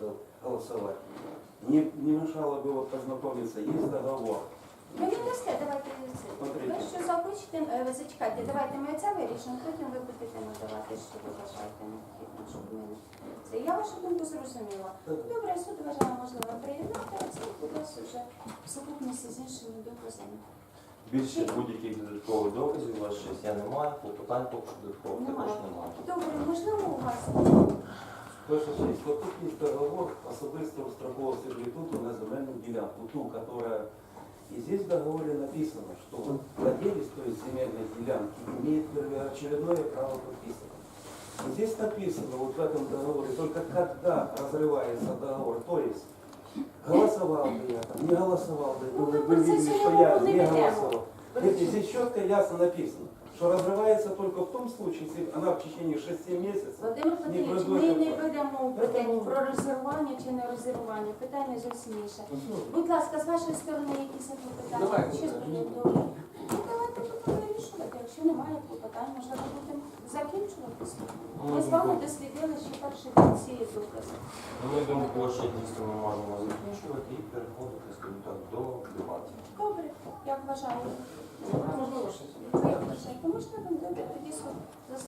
дал- голосовать. Не, не мешало бы вот познакомиться, есть договор. Ви не дасте, давайте це. Смотрите. Ви що захочете, е, ви зачекайте, давайте ми це вирішимо, потім ви будете надавати, що ви вважаєте необхідно, щоб ми це. Я вашу думку зрозуміла. Добре, суд вважає можливо приєднати, а це буде вже в сукупності з іншими доказами. Більше будь-яких додаткових доказів у вас щось я не маю, клопотань поки що додаткових також Немає. немає. Добре, у вас Ваша честь, вот тут есть договор особистого страхового сервитута на земельную делянку, ту, которая... И здесь в договоре написано, что владелец той земельной делянки имеет первоочередное право подписывать. И здесь написано вот в этом договоре, только когда разрывается договор, то есть голосовал бы я там, не голосовал бы, Ну, вы, вы видели, что я не голосовал. Видите, здесь четко и ясно написано, что разрывается только в том случае, если она в течение 6 месяцев Володимир не Петрович, производит ми не оплаты. ведемо питання про резервування чи не резервування. Питання зовсім інше. Будь ласка, з вашої сторони якісь клопотання? Давайте, Щось буде. Ну, давайте будемо вирішувати. Якщо немає клопотань, можливо, будемо закінчувати. Ми з вами дослідили ще перші ці докази. На мою думку, ще дійсно ми можемо закінчувати і переходити, скажімо так, до дебатів. Добре, як вважаєте? Можливо, щось. Можна вам добре тоді